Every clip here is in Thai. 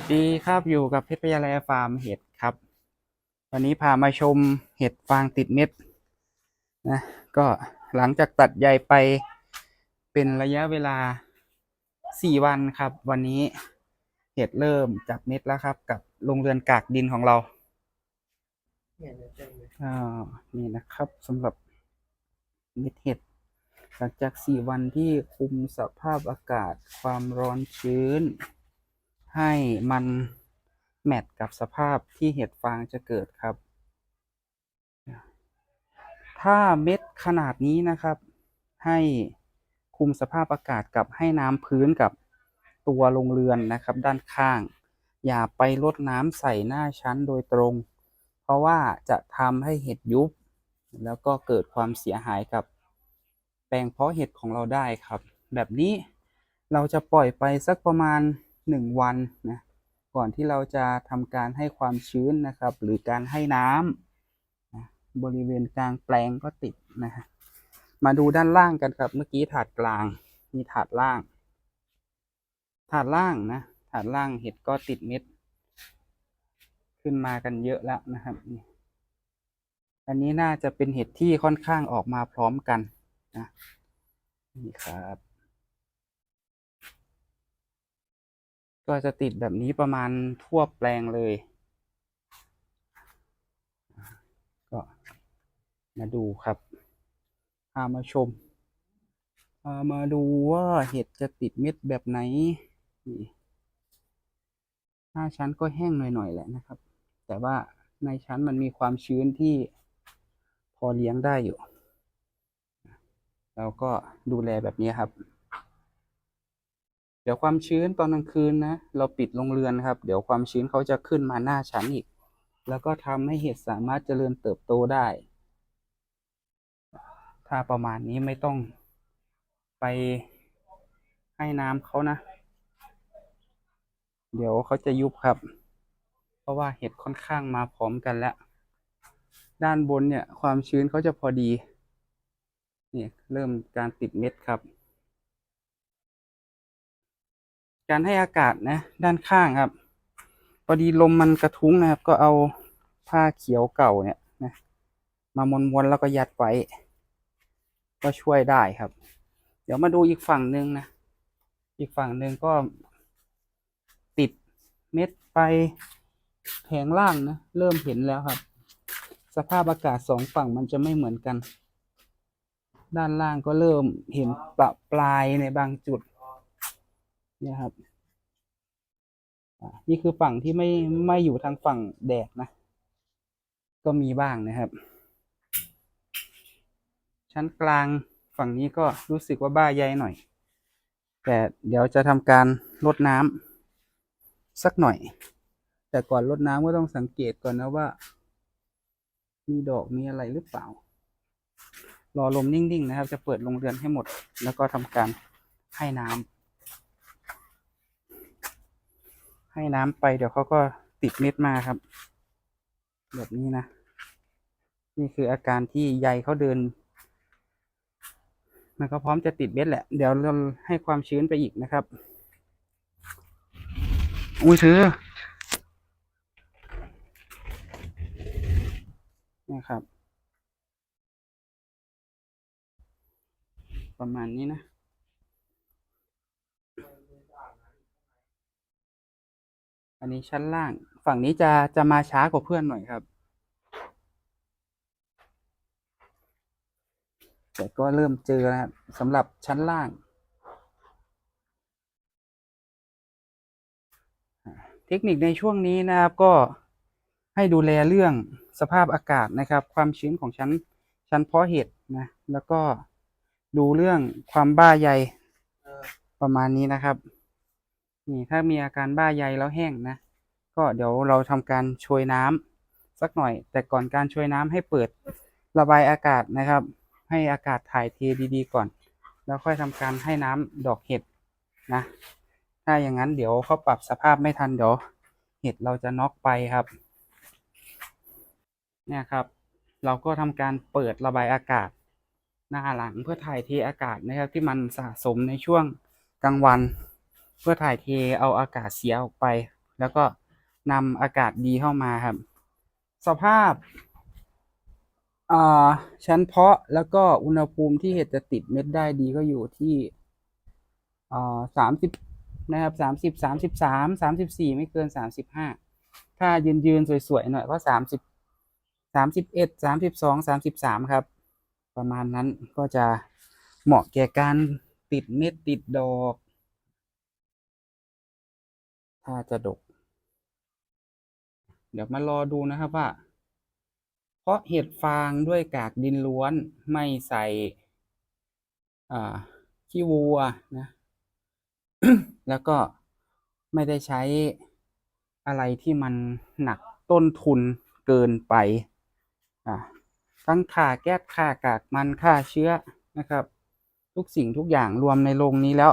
วัสดีครับอยู่กับเพชรพยาแลฟาร์มเห็ดครับ วันนี้พามาชมเห็ดฟางติดเม็ดนะก็หลังจากตัดใยไปเป็นระยะเวลาสี่วันครับ วันนี้เห็ดเริ่มจับเม็ดแล้วครับ กับโรงเรือนกากดินของเราอ่านี่นะครับสำหรับเม็ดเห็ด หลังจากสี่วันที่คุมสภาพอากาศความร้อนชื้น ให้มันแมทกับสภาพที่เห็ดฟางจะเกิดครับ ถ้าเม็ดขนาดนี้นะครับ ให้คุมสภาพอากาศกับให้น้ำพื้นกับตัวโรงเรือนนะครับ ด้านข้าง อย่าไปลดน้ำใส่หน้าชั้นโดยตรง เพราะว่าจะทำให้เห็ดยุบ แล้วก็เกิดความเสียหายกับ แปลงเพาะเห็ดของเราได้ครับ แบบนี้เราจะปล่อยไปสักประมาณ หนึ่งวันนะก่อนที่เราจะทำการให้ความชื้นนะครับ หรือการให้น้ำนะบริเวณกลางแปลงก็ติดนะฮะมาดูด้านล่างกันครับ เมื่อกี้ถาดกลางมีถาดล่าง ถาดล่างนะถาดล่างเห็ดก็ติดเม็ด ขึ้นมากันเยอะแล้วนะครับอันนี้น่าจะเป็นเห็ดที่ค่อนข้างออกมาพร้อมกันนะนี่ครับ ก็จะติดแบบนี้ประมาณทั่วแปลงเลย ก็มาดูครับพามาชมพามาดูว่าเห็ดจะติดเม็ดแบบไหนหน้าชั้นก็แห้งหน่อยๆแหละนะครับ แต่ว่าในชั้นมันมีความชื้นที่พอเลี้ยงได้อยู่เราก็ดูแลแบบนี้ครับ เดี๋ยวความชื้นตอนกลางคืนนะ เราปิดโรงเรือนครับ เดี๋ยวความชื้นเขาจะขึ้นมาหน้าชั้นอีก แล้วก็ทำให้เห็ดสามารถเจริญเติบโตได้ ถ้าประมาณนี้ไม่ต้องไปให้น้ำเขานะ เดี๋ยวเขาจะยุบครับ เพราะว่าเห็ดค่อนข้างมาพร้อมกันแล้ว ด้านบนเนี่ยความชื้นเขาจะพอดี เนี่ยเริ่มการติดเม็ดครับ การให้อากาศนะ ด้านข้างครับพอดีลมมันกระทุ้งนะครับ ก็เอาผ้าเขียวเก่าเนี่ยนะมามวนๆแล้วก็ยัดไว้ ก็ช่วยได้ครับ เดี๋ยวมาดูอีกฝั่งหนึ่งนะ อีกฝั่งหนึ่งก็ติดเม็ดไปแผงล่างนะ เริ่มเห็นแล้วครับ สภาพอากาศสองฝั่งมันจะไม่เหมือนกัน ด้านล่างก็เริ่มเห็นปะปลายในบางจุด เนี่ยครับนี่คือฝั่งที่ไม่ไม่อยู่ทางฝั่งแดดนะ ก็มีบ้างนะครับ ชั้นกลางฝั่งนี้ก็รู้สึกว่าบ้าใยหน่อย แต่เดี๋ยวจะทำการลดน้ำสักหน่อย แต่ก่อนลดน้ำก็ต้องสังเกตก่อนนะว่า มีดอกมีอะไรหรือเปล่า รอลมนิ่งๆนะครับ จะเปิดโรงเรือนให้หมด แล้วก็ทำการให้น้ำ ให้น้ำไปเดี๋ยวเขาก็ติดเม็ดมาครับ แบบนี้นะ นี่คืออาการที่ใยเขาเดิน มันก็พร้อมจะติดเม็ดแหละ เดี๋ยวเราให้ความชื้นไปอีกนะครับ อุ้ยซื้อนะครับ ประมาณนี้นะ อันนี้ชั้นล่าง ฝั่งนี้จะจะมาช้ากว่าเพื่อนหน่อยครับ แต่ก็เริ่มเจอนะครับสำหรับชั้นล่าง เทคนิคในช่วงนี้นะครับก็ให้ดูแลเรื่องสภาพอากาศนะครับ ความชื้นของชั้นชั้นเพาะเห็ดนะ แล้วก็ดูเรื่องความบ้าใยประมาณนี้นะครับ นี่ถ้ามีอาการบ้าใยแล้วแห้งนะ ก็เดี๋ยวเราทำการโชยน้ำสักหน่อย แต่ก่อนการโชยน้ำให้เปิดระบายอากาศนะครับ ให้อากาศถ่ายเทดีๆก่อน แล้วค่อยทำการให้น้ำดอกเห็ดนะ ถ้าอย่างนั้นเดี๋ยวเขาปรับสภาพไม่ทันเดี๋ยวเห็ดเราจะน็อกไปครับ เนี่ยครับ เราก็ทำการเปิดระบายอากาศ หน้าหลังเพื่อถ่ายเทอากาศนะครับ ที่มันสะสมในช่วงกลางวัน เพื่อถ่ายเทเอาอากาศเสียออกไป แล้วก็นำอากาศดีเข้ามาครับ สภาพอ่าชั้นเพาะแล้วก็อุณหภูมิที่เห็ดจะติดเม็ดได้ดีก็อยู่ที่อ่าสามสิบนะครับสามสิบสามสิบสามสามสิบสี่ไม่เกินสามสิบห้าถ้ายืนยืนๆสวยๆหน่อยก็สามสิบสามสิบเอ็ดสามสิบสองสามสิบสามครับ ประมาณนั้นก็จะเหมาะแก่การติดเม็ดติดดอก ถ้าจะดก เดี๋ยวมารอดูนะครับว่า เพราะเห็ดฟางด้วยกากดินล้วนไม่ใส่ขี้วัวนะ แล้วก็ไม่ได้ใช้อะไรที่มันหนักต้นทุนเกินไป อ่าทั้งค่าแก๊สค่ากากมันค่าเชื้อนะครับ ทุกสิ่งทุกอย่างรวมในโรงนี้แล้ว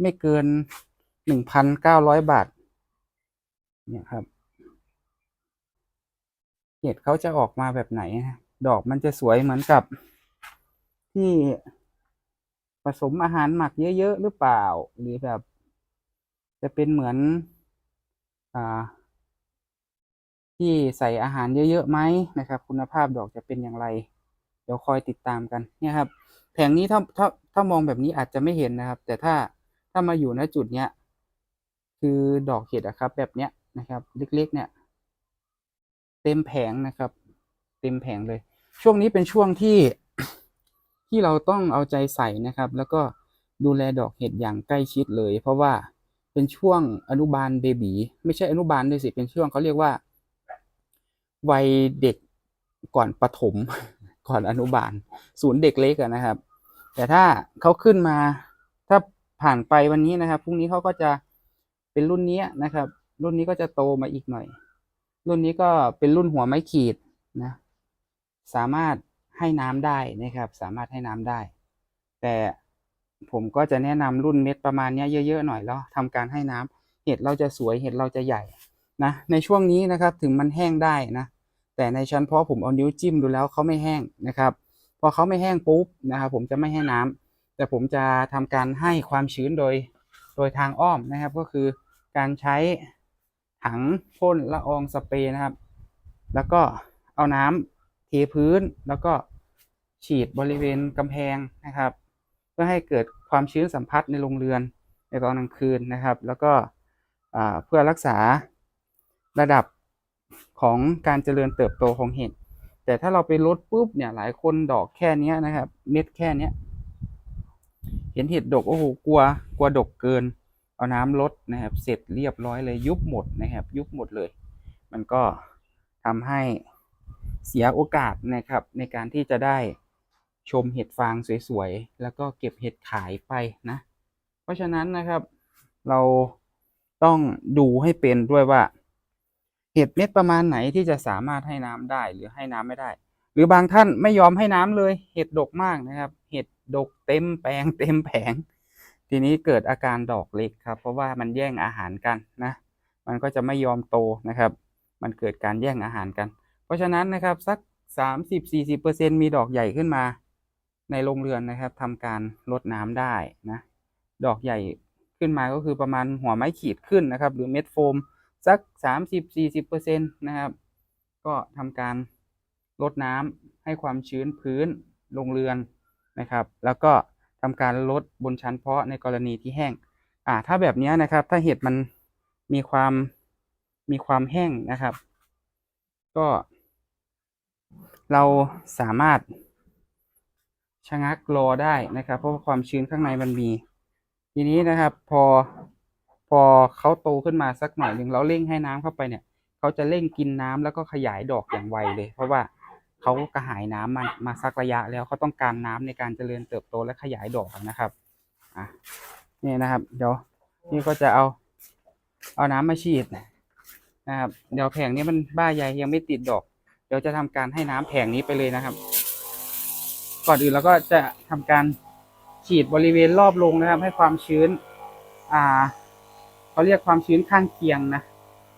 ไม่เกิน หนึ่งพันเก้าร้อยบาท เนี่ยครับ เห็ดเขาจะออกมาแบบไหนนะดอกมันจะสวยเหมือนกับที่ผสมอาหารหมักเยอะๆหรือเปล่า หรือแบบ จะเป็นเหมือน อ่า ที่ใส่อาหารเยอะๆไหมนะครับ คุณภาพดอกจะเป็นอย่างไร เดี๋ยวคอยติดตามกันเนี่ยครับแผงนี้ถ้าถ้าถ้ามองแบบนี้อาจจะไม่เห็นนะครับ แต่ถ้าถ้ามาอยู่ณจุดเนี้ย คือดอกเห็ดอะครับ แบบเนี้ยนะครับ เล็กๆ เนี่ย เต็มแผงนะครับ เต็มแผงเลย ช่วงนี้เป็นช่วงที่ที่เราต้องเอาใจใส่นะครับ แล้วก็ดูแลดอกเห็ดอย่างใกล้ชิดเลย เพราะว่าเป็นช่วงอนุบาลเบบีไม่ใช่อนุบาลด้วยสิเป็นช่วงเขาเรียกว่า วัยเด็กก่อนประถมก่อนอนุบาล ศูนย์เด็กเล็กนะครับ แต่ถ้าเขาขึ้นมาถ้าผ่านไปวันนี้นะครับพรุ่งนี้เขาก็จะ เป็นรุ่นนี้นะครับ รุ่นนี้ก็จะโตมาอีกหน่อย รุ่นนี้ก็เป็นรุ่นหัวไม้ขีดนะ สามารถให้น้ำได้นะครับ สามารถให้น้ำได้ แต่ผมก็จะแนะนำรุ่นเม็ดประมาณนี้เยอะๆหน่อยแล้วทำการให้น้ำเห็ดเราจะสวยเห็ดเราจะใหญ่นะในช่วงนี้นะครับถึงมันแห้งได้นะ แต่ในชั้นเพาะผมเอานิ้วจิ้มดูแล้วเขาไม่แห้งนะครับพอเขาไม่แห้งปุ๊บนะครับผมจะไม่ให้น้ำแต่ผมจะทำการให้ความชื้นโดยโดยทางอ้อมนะครับ ก็คือ การใช้ถังพ่นละอองสเปรย์นะครับ แล้วก็เอาน้ำเทพื้นแล้วก็ฉีดบริเวณกำแพงนะครับ เพื่อให้เกิดความชื้นสัมผัสในโรงเรือนในตอนกลางคืนนะครับ แล้วก็เพื่อรักษาระดับของการเจริญเติบโตของเห็ดแต่ถ้าเราไปลดปุ๊บเนี่ยหลายคนดอกแค่นี้นะครับ เม็ดแค่นี้เห็นเห็ดดกโอ้โหกลัวกลัวดกเกิน เอาน้ำลดนะครับ เสร็จเรียบร้อยเลยยุบหมดนะครับ ยุบหมดเลย มันก็ทำให้เสียโอกาสนะครับ ในการที่จะได้ชมเห็ดฟางสวยๆ แล้วก็เก็บเห็ดขายไปนะ เพราะฉะนั้นนะครับเราต้องดูให้เป็นด้วยว่า เห็ดเม็ดประมาณไหนที่จะสามารถให้น้ำได้หรือให้น้ำไม่ได้ หรือบางท่านไม่ยอมให้น้ำเลย เห็ดดกมากนะครับ เห็ดดกเต็มแปลงเต็มแผง ทีนี้เกิดอาการดอกเล็กครับ เพราะว่ามันแย่งอาหารกันนะ มันก็จะไม่ยอมโตนะครับ มันเกิดการแย่งอาหารกัน เพราะฉะนั้นนะครับสักสามสิบสี่สิบเปอร์เซ็นมีดอกใหญ่ขึ้นมา ในโรงเรือนนะครับทำการลดน้ำได้นะ ดอกใหญ่ขึ้นมาก็คือประมาณหัวไม้ขีดขึ้นนะครับ หรือเม็ดโฟมสักสามสิบสี่สิบเปอร์เซ็นตนะครับ ก็ทำการลดน้ำให้ความชื้นพื้นโรงเรือนนะครับ แล้วก็ ทำการลดบนชั้นเพาะในกรณีที่แห้ง อ่า ถ้าแบบนี้นะครับ ถ้าเห็ดมันมีความมีความแห้งนะครับ ก็ เราสามารถชะงักรอได้นะครับ เพราะว่าความชื้นข้างในมันมี ทีนี้นะครับ พอพอเขาโตขึ้นมาสักหน่อยหนึ่งเราเร่งให้น้ำเข้าไปเนี่ยเขาจะเร่งกินน้ำแล้วก็ขยายดอกอย่างไวเลย เพราะว่า เขากระหายน้ำมามาสักระยะแล้วเขาต้องการน้ำในการเจริญเติบโตและขยายดอกนะครับอะนี่นะครับ เดี๋ยวนี่ก็จะเอาเอาน้ำมาฉีดนะครับ เดี๋ยวแผงนี้มันบ้าใหญ่ยังไม่ติดดอก เดี๋ยวจะทำการให้น้ำแผงนี้ไปเลยนะครับ ก่อนอื่นเราก็จะทำการฉีดบริเวณรอบโรงนะครับ ให้ความชื้น อ่าเขาเรียกความชื้นข้างเคียงนะ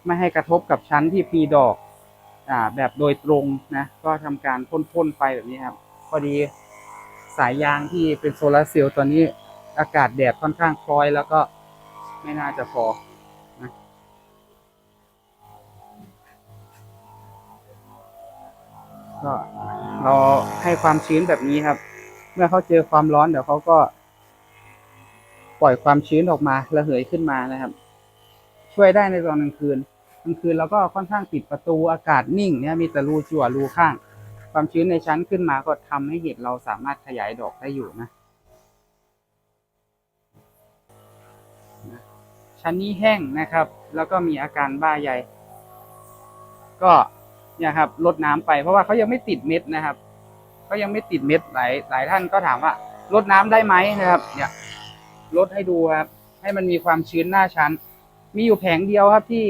ไม่ให้กระทบกับชั้นที่มีดอก แบบโดยตรงนะ ก็ทำการพ่นพ่นไฟแบบนี้ครับ พอดีสายยางที่เป็นโซลาร์เซลล์ตอนนี้อากาศแดดค่อนข้างคล้อยแล้วก็ไม่น่าจะพอนก็เราให้ความชื้นแบบนี้ครับ เมื่อเขาเจอความร้อนเดี๋ยวเขาก็ ปล่อยความชื้นออกมาระเหยขึ้นมานะครับ ช่วยได้ในตอนกลางคืน กลางคืนเราก็ค่อนข้างปิดประตูอากาศนิ่งเนี่ยมีแต่รูจั่วรูข้าง ความชื้นในชั้นขึ้นมาก็ทำให้เห็ดเราสามารถขยายดอกได้อยู่นะ ชั้นนี้แห้งนะครับ แล้วก็มีอาการบ้าใหญ่ก็เนี่ยครับลดน้ำไปเพราะว่าเขายังไม่ติดเม็ดนะครับเขายังไม่ติดเม็ดหลายหลายท่านก็ถามว่าลดน้ำได้ไหมนะครับ เนี่ยลดให้ดูครับ ให้มันมีความชื้นหน้าชั้น มีอยู่แผงเดียวครับที่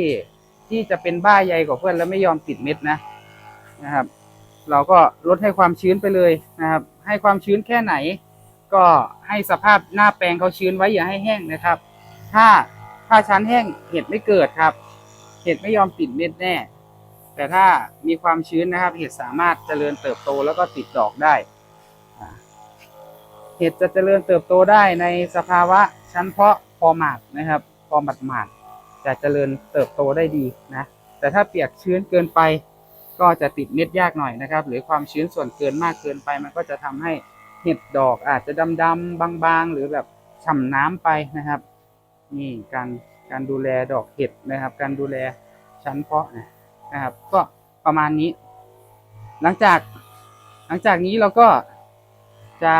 ที่จะเป็นบ้าใยกว่าเพื่อนแล้วไม่ยอมติดเม็ดนะนะครับ เราก็ลดให้ความชื้นไปเลยนะครับ ให้ความชื้นแค่ไหน ก็ให้สภาพหน้าแปลงเขาชื้นไว้อย่าให้แห้งนะครับ ถ้าถ้าชั้นแห้งเห็ดไม่เกิดครับ เห็ดไม่ยอมติดเม็ดแน่ แต่ถ้ามีความชื้นนะครับ เห็ดสามารถเจริญเติบโตแล้วก็ติดดอกได้เห็ดจะเจริญเติบโตได้ในสภาวะชั้นเพาะพอหมาดนะครับ พอหมาดหมาด จะเจริญเติบโตได้ดีนะแต่ถ้าเปียกชื้นเกินไป ก็จะติดเม็ดยากหน่อยนะครับ หรือความชื้นส่วนเกินมากเกินไป มันก็จะทำให้เห็ดดอกอาจจะดำๆบางๆ หรือแบบฉ่ำน้ำไปนะครับ นี่การการดูแลดอกเห็ดนะครับ การดูแลชั้นเพาะนะนะครับ ก็ประมาณนี้ หลังจากหลังจากนี้เราก็จะ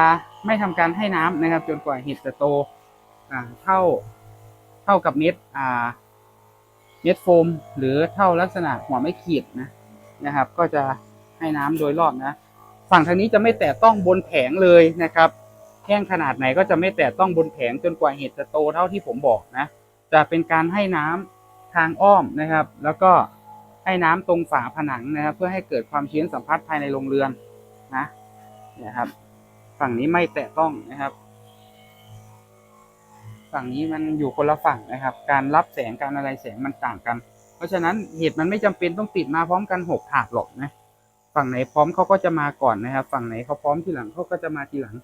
ไม่ทำการให้น้ำนะครับ จนกว่าเห็ดจะโตอ่าเท่าเท่ากับเม็ดอ่า เม็ดโฟม หรือเท่าลักษณะหัวไม่ขีดนะนะครับ ก็จะให้น้ำโดยรอบนะ ฝั่งทางนี้จะไม่แตะต้องบนแผงเลยนะครับแห้งขนาดไหนก็จะไม่แตะต้องบนแผงจนกว่าเห็ดจะโตเท่าที่ผมบอกนะ จะเป็นการให้น้ำทางอ้อมนะครับ แล้วก็ให้น้ำตรงฝาผนังนะครับ เพื่อให้เกิดความชื้นสัมผัสภายในโรงเรือนนะนี่ยครับ ฝั่งนี้ไม่แตะต้องนะครับ ฝั่งนี้มันอยู่คนละฝั่งนะครับ การรับแสงการอะไรแสงมันต่างกัน เพราะฉะนั้นเห็ดมันไม่จำเป็นต้องติดมาพร้อมกันหกถาดหรอกนะฝั่งไหนพร้อมเขาก็จะมาก่อนนะครับ ฝั่งไหนเขาพร้อมทีหลังเขาก็จะมาทีหลัง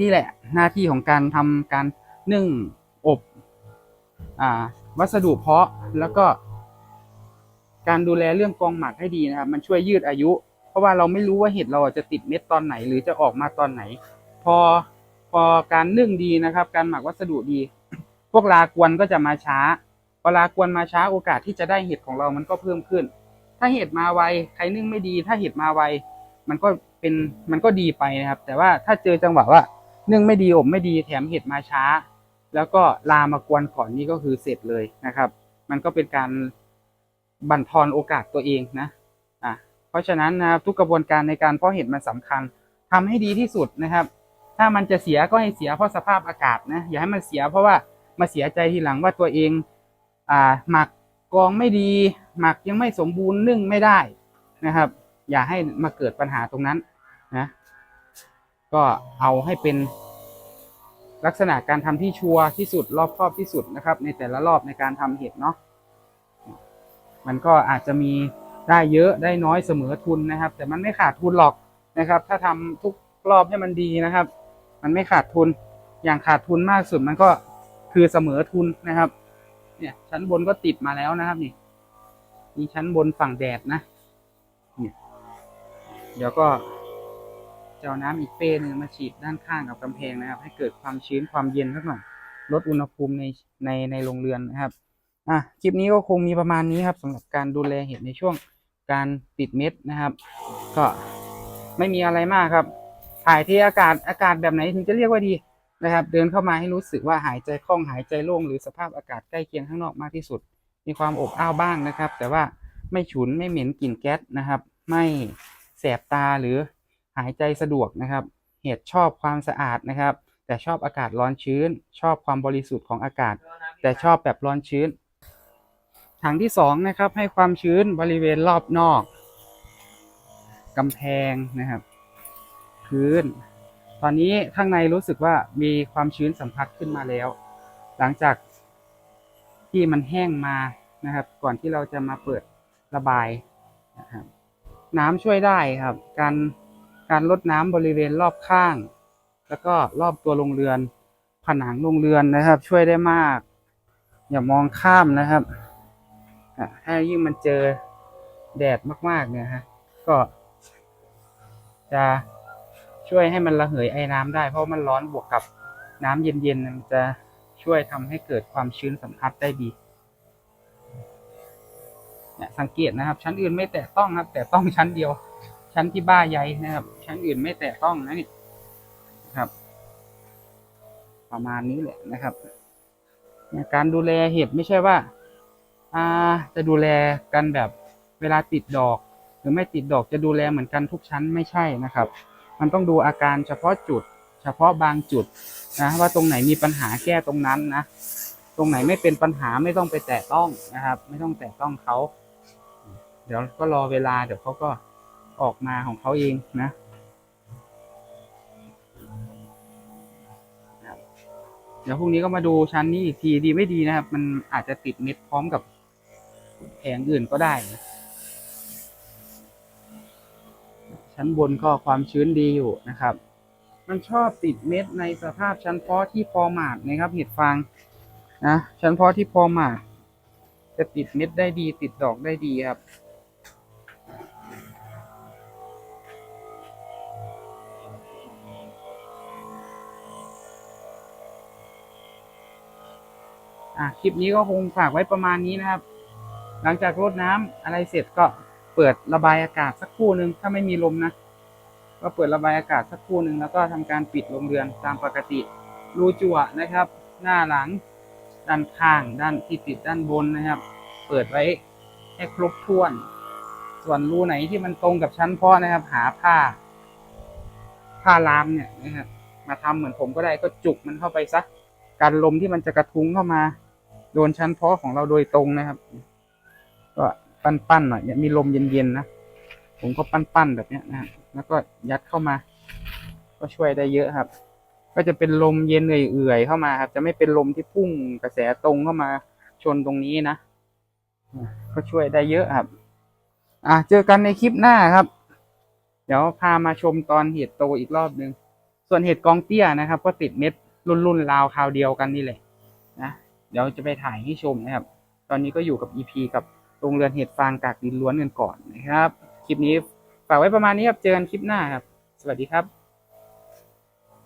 นี่แหละหน้าที่ของการทำการนึ่งอบอ่าวัสดุเพาะแล้วก็ การดูแลเรื่องกองหมักให้ดีนะครับ มันช่วยยืดอายุ เพราะว่าเราไม่รู้ว่าเห็ดเราจะติดเม็ดตอนไหน หรือจะออกมาตอนไหน พอ พอการนึ่งดีนะครับ การหมักวัสดุดี พวกลากวนก็จะมาช้า พอลากวนมาช้าโอกาสที่จะได้เห็ดของเรามันก็เพิ่มขึ้น ถ้าเห็ดมาไวใครนึ่งไม่ดี ถ้าเห็ดมาไวมันก็เป็นมันก็ดีไปนะครับ แต่ว่าถ้าเจอจังหวะว่า นึ่งไม่ดีอบไม่ดีแถมเห็ดมาช้า แล้วก็ลามากวนก่อนนี่ก็คือเสร็จเลยนะครับ มันก็เป็นการบั่นทอนโอกาสตัวเองนะอะเพราะฉะนั้นนะครับทุกกระบวนการในการเพาะเห็ดมันสำคัญทำให้ดีที่สุดนะครับ ถ้ามันจะเสียก็ให้เสียเพราะสภาพอากาศนะอย่าให้มันเสียเพราะว่ามาเสียใจทีหลังว่าตัวเอง อ่าหมักกองไม่ดี หมักยังไม่สมบูรณ์นึ่งไม่ได้นะครับ อย่าให้มาเกิดปัญหาตรงนั้นนะก็เอาให้เป็นลักษณะการทำที่ชัวร์ที่สุดรอบครอบที่สุดนะครับ ในแต่ละรอบในการทำเห็ดเนาะมันก็อาจจะมีได้เยอะได้น้อยเสมอทุนนะครับ แต่มันไม่ขาดทุนหรอกนะครับ ถ้าทำทุกรอบให้มันดีนะครับ มันไม่ขาดทุน อย่างขาดทุนมากสุดมันก็คือเสมอทุนนะครับ เนี่ย ชั้นบนก็ติดมาแล้วนะครับ นี่มีชั้นบนฝั่งแดดนะเนี่ยเดี๋ยวก็จะเอาน้ำอีกเป้นึงมาฉีดด้านข้างกับกำแพงนะครับ ให้เกิดความชื้นความเย็นสักหน่อยลดอุณหภูมิในในในโรงเรือนนะครับอะคลิปนี้ก็คงมีประมาณนี้ครับสำหรับการดูแลเห็ดในช่วงการติดเม็ดนะครับ ก็ไม่มีอะไรมากครับ ถ่ายที่อากาศอากาศแบบไหนถึงจะเรียกว่าดีนะครับ เดินเข้ามาให้รู้สึกว่าหายใจคล่องหายใจโล่งหรือสภาพอากาศใกล้เคียงข้างนอกมากที่สุด มีความอบอ้าวบ้างนะครับ แต่ว่าไม่ฉุนไม่เหม็นกลิ่นแก๊สนะครับ ไม่แสบตาหรือหายใจสะดวกนะครับ เห็ดชอบความสะอาดนะครับ แต่ชอบอากาศร้อนชื้น ชอบความบริสุทธิ์ของอากาศ แต่ชอบแบบร้อนชื้น ถังที่สองนะครับให้ความชื้นบริเวณรอบนอกกำแพงนะครับ พื้น ตอนนี้ข้างในรู้สึกว่ามีความชื้นสัมผัสขึ้นมาแล้ว หลังจากที่มันแห้งมานะครับ ก่อนที่เราจะมาเปิดระบายนะครับน้ำช่วยได้ครับ การการลดน้ำบริเวณรอบข้าง แล้วก็รอบตัวโรงเรือน ผนังโรงเรือนนะครับ ช่วยได้มาก อย่ามองข้ามนะครับอะถ้ายิ่งมันเจอแดดมาก ๆ เนี่ยฮะก็จะ ช่วยให้มันระเหยไอ้น้ำได้ เพราะมันร้อนบวกกับน้ำเย็นๆมันจะช่วยทำให้เกิดความชื้นสัมผัสได้ดีเนี่ยสังเกตนะครับ ชั้นอื่นไม่แตะต้องครับ แต่ต้องชั้นเดียว ชั้นที่บ้าใยนะครับ ชั้นอื่นไม่แตะต้องนะนี่ครับ ประมาณนี้แหละนะครับการดูแลเห็ดไม่ใช่ว่าอ่าจะดูแลกันแบบเวลาติดดอก หรือไม่ติดดอกจะดูแลเหมือนกันทุกชั้นไม่ใช่นะครับ มันต้องดูอาการเฉพาะจุด เฉพาะบางจุดนะว่าตรงไหนมีปัญหาแก้ตรงนั้นนะ ตรงไหนไม่เป็นปัญหาไม่ต้องไปแตะต้องนะครับ ไม่ต้องแตะต้องเขาเดี๋ยวก็รอเวลาเดี๋ยวเขาก็ออกมาของเขาเองนะเดี๋ยวพรุ่งนี้ก็มาดูชั้นนี้อีกทีดีไม่ดีนะครับ มันอาจจะติดเม็ดพร้อมกับแผงอื่นก็ได้นะ ชั้นบนก็ความชื้นดีอยู่นะครับ มันชอบติดเม็ดในสภาพชั้นเพาะที่พอหมาดนะครับ เห็ดฟางนะชั้นเพาะที่พอหมาดจะติดเม็ดได้ดีติดดอกได้ดีครับอะคลิปนี้ก็คงฝากไว้ประมาณนี้นะครับ หลังจากรดน้ำอะไรเสร็จก็ เปิดระบายอากาศสักครู่หนึ่งถ้าไม่มีลมนะ ก็เปิดระบายอากาศสักครู่หนึ่งแล้วก็ทำการปิดโรงเรือนตามปกติ รูจั่วนะครับ หน้าหลัง ด้านข้างด้านที่ติดด้านบนนะครับ เปิดไว้ให้ครบถ้วน ส่วนรูไหนที่มันตรงกับชั้นเพาะนะครับ หาผ้า ผ้าลามเนี่ยนะครับมาทำเหมือนผมก็ได้ก็จุกมันเข้าไปซะกันลมที่มันจะกระทุ้งเข้ามา โดนชั้นเพาะของเราโดยตรงนะครับ ปั้นๆหน่อยเนี่ยมีลมเย็นๆนะผมก็ปั้นๆแบบเนี้ยนะแล้วก็ยัดเข้ามา ก็ช่วยได้เยอะครับ ก็จะเป็นลมเย็นเอื่อยๆเข้ามาครับ จะไม่เป็นลมที่พุ่งกระแสตรงเข้ามาชนตรงนี้นะก็ช่วยได้เยอะครับ อะเจอกันในคลิปหน้าครับ เดี๋ยวพามาชมตอนเห็ดโตอีกรอบหนึ่งส่วนเห็ดกองเตี้ยนะครับ ก็ติดเม็ดรุ่นๆราวคราวเดียวกันนี่แหละนะเดี๋ยวจะไปถ่ายให้ชมนะครับ ตอนนี้ก็อยู่กับ EP กับ โรงเรือนเห็ดฟางกากดินล้วนกันก่อนนะครับ คลิปนี้ฝากไว้ประมาณนี้ครับ เจอกันคลิปหน้าครับ สวัสดีครับ